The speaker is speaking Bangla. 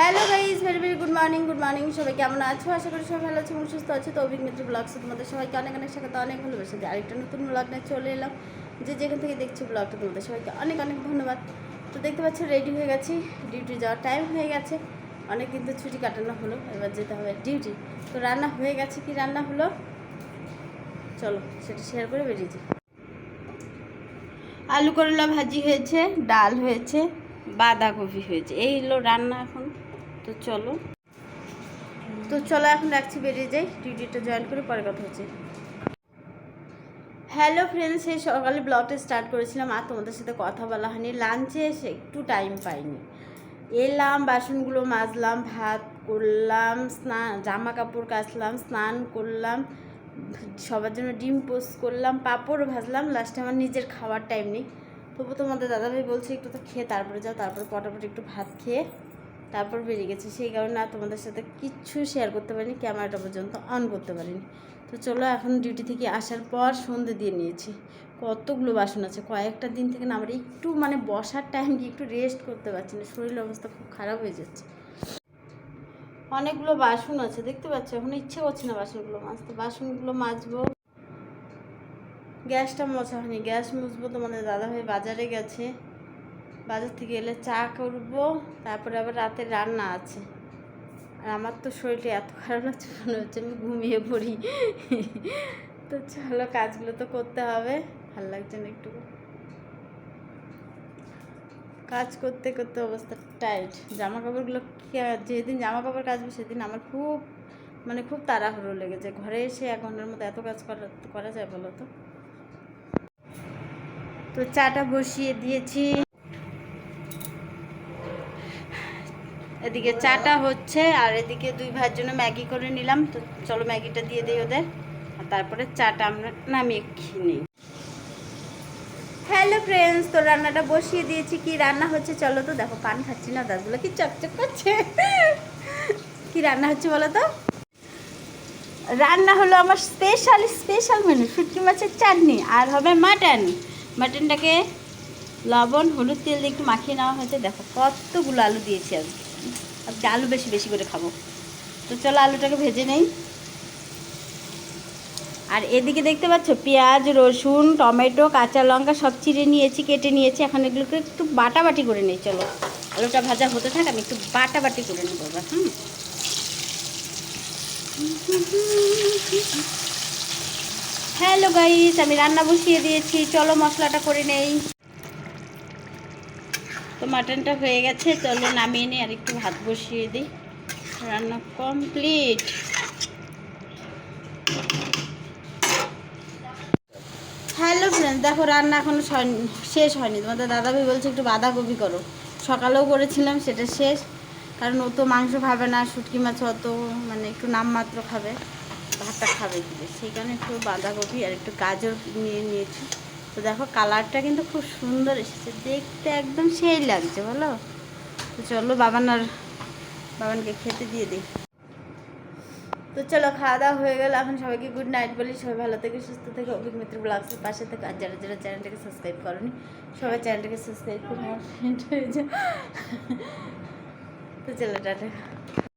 Hello guys very very good morning good morning সবাই কেমন আছো? আশা করি সবাই ভালো আছো এবং সুস্থ আছো। তো অভিনেত্রী ব্লগসে তোমাদের সবাইকে অনেক অনেক সাথে অনেক ভালোবাসা। দিই আরেকটা নতুন ব্লগ নিয়ে চলে এলাম, যে যেখান থেকে দেখছি ব্লগটা তোমাদের সবাইকে অনেক অনেক ধন্যবাদ। তো দেখতে পাচ্ছ রেডি হয়ে গেছি। ডিউটি যাওয়ার টাইম হয়ে গেছে। অনেক কিন্তু ছুটি কাটানো হলো, এবার যেতে হবে ডিউটি তো রান্না হয়ে গেছে, কি রান্না হলো? চলো, সেটা শেয়ার করে বেরিয়েছি আলু করলা ভাজি হয়েছে, ডাল হয়েছে, বাঁধাকপি হয়েছে। এই হলো রান্না এখন। তো চলো। তো চলো এখন রাখছি বেরিয়ে যাই ডিউটিটা জয়েন করে পরে কথা হচ্ছে। হ্যালো ফ্রেন্ডস সেই সকালে ব্লগটা স্টার্ট করেছিলাম, আর তোমাদের সাথে কথা বলা হয়নি। লাঞ্চে এসে একটু টাইম পাইনি। এলাম, বাসনগুলো মাজলাম, ভাত করলাম, স্নান জামা কাপড় কাচলাম, স্নান করলাম, সবার জন্য ডিম পোস্ট করলাম, পাঁপড় ভাজলাম। লাস্টে আমার নিজের খাওয়ার টাইম নেই। তবু তোমাদের দাদাভাই বলছে, একটু তো খেয়ে তারপরে যাও, তারপরে পটাপট একটু ভাত খেয়ে তারপর বেরিয়ে গেছে। সেই কারণে আর তোমাদের সাথে কিচ্ছু শেয়ার করতে পারিনি ক্যামেরাটা পর্যন্ত অন করতে পারিনি। তো চলো এখন ডিউটি থেকে আসার পর সন্ধে দিয়ে নিয়েছি। কতগুলো বাসন আছে? কয়েকটা দিন থেকে না আমার একটু মানে বসার টাইম কি একটু রেস্ট করতে পারছি না। শরীরের অবস্থা খুব খারাপ হয়ে যাচ্ছে। অনেকগুলো বাসন আছে, দেখতে পাচ্ছ? এখন ইচ্ছে করছে না বাসনগুলো মাজতে। বাসনগুলো মাজবো। গ্যাসটা মোছা হয়নি। গ্যাস মুছবো তোমাদের দাদাভাই বাজারে গেছে। বাজার থেকে এলে চা করব, তারপরে আবার রাতে রান্না আছে। আর আমার তো শরীরটা এত খারাপ লাগছে, মনে হচ্ছে আমি ঘুমিয়ে পড়ি। তো চলো কাজগুলো তো করতে হবে, ভালো লাগছে না একটু। কাজ করতে করতে অবস্থা টাইট। জামা কাপড়গুলো যেদিন জামা কাপড় কাচবে সেদিন আমার খুব মানে খুব তাড়াহুড়ো লেগেছে। ঘরে এসে এক ঘণ্টার মতো এত কাজ করা করা যায় বলো তো? তো চাটা বসিয়ে দিয়েছি। এদিকে চাটা হচ্ছে আর এদিকে দুই ভাইয়ের জন্য ম্যাগি করে নিলাম। তো চলো ম্যাগিটা দিয়ে দিই ওদের। আর তারপরে চাটা আমরা নামিয়ে খেয়ে নিই। হ্যালো ফ্রেন্ডস তো রান্নাটা বসিয়ে দিয়েছি। কি রান্না হচ্ছে চলো তো? দেখো পান খাচ্ছি না, দাঁতগুলো কি চকচক করছে? কি রান্না হচ্ছে বলো তো? রান্না হলো আমার স্পেশাল স্পেশাল মেনু শুটকি মাছের চাটনি আর হবে মাটন মাটনটাকে লবণ, হলুদ তেল দিয়ে একটু মাখিয়ে নেওয়া হয়েছে। দেখো কতগুলো আলু দিয়েছি আজকে। আজকে আলু বেশি বেশি করে খাব। তো চলো আলুটাকে ভেজে নেই। আর এদিকে দেখতে পাচ্ছ, পেঁয়াজ, রসুন, টমেটো, কাঁচা লঙ্কা সব চিড়ে নিয়েছি, কেটে নিয়েছি। এখন এগুলোকে একটু বাটাবাটি করে নিই, চলো। আলুটা ভাজা হতে থাক, আমি একটু বাটাবাটি করে নেব হুম? হ্যালো গাইস, আমি রান্না বসিয়ে দিয়েছি। চলো মশলাটা করে নেই। তো মাটনটা হয়ে গেছে, চলো নামিয়ে নিই, আর একটু ভাত বসিয়ে দিই। রান্না কমপ্লিট। হ্যালো ফ্রেন্ড দেখো রান্না এখনও সয়- শেষ হয়নি। তোমাদের দাদাভাই বলছে একটু বাঁধাকপি করো। সকালেও করেছিলাম, সেটা শেষ। কারণ ও তো মাংস খাবে না, শুটকি মাছ অত মানে একটু নামমাত্র খাবে, ভাতটা খাবে কি সেই কারণে একটু বাঁধাকপি আর একটু গাজর নিয়ে নিয়েছি। তো দেখো কালারটা কিন্তু খুব সুন্দর এসেছে। দেখতে একদম সেই লাগছে, বলো? তো চলো বাবান আর বাবানকে খেতে দিয়ে দিই। তো চলো খাওয়া দাওয়া হয়ে গেল। এখন সবাইকে গুড নাইট বলি। সবাই ভালো থেকে, সুস্থ থেকে। অভিমিত্র ব্লগসের পাশে থেকে। আর যারা যারা চ্যানেলটাকে সাবস্ক্রাইব করনি, সবাই চ্যানেলটাকে সাবস্ক্রাইব করে তো চলো, টাটা।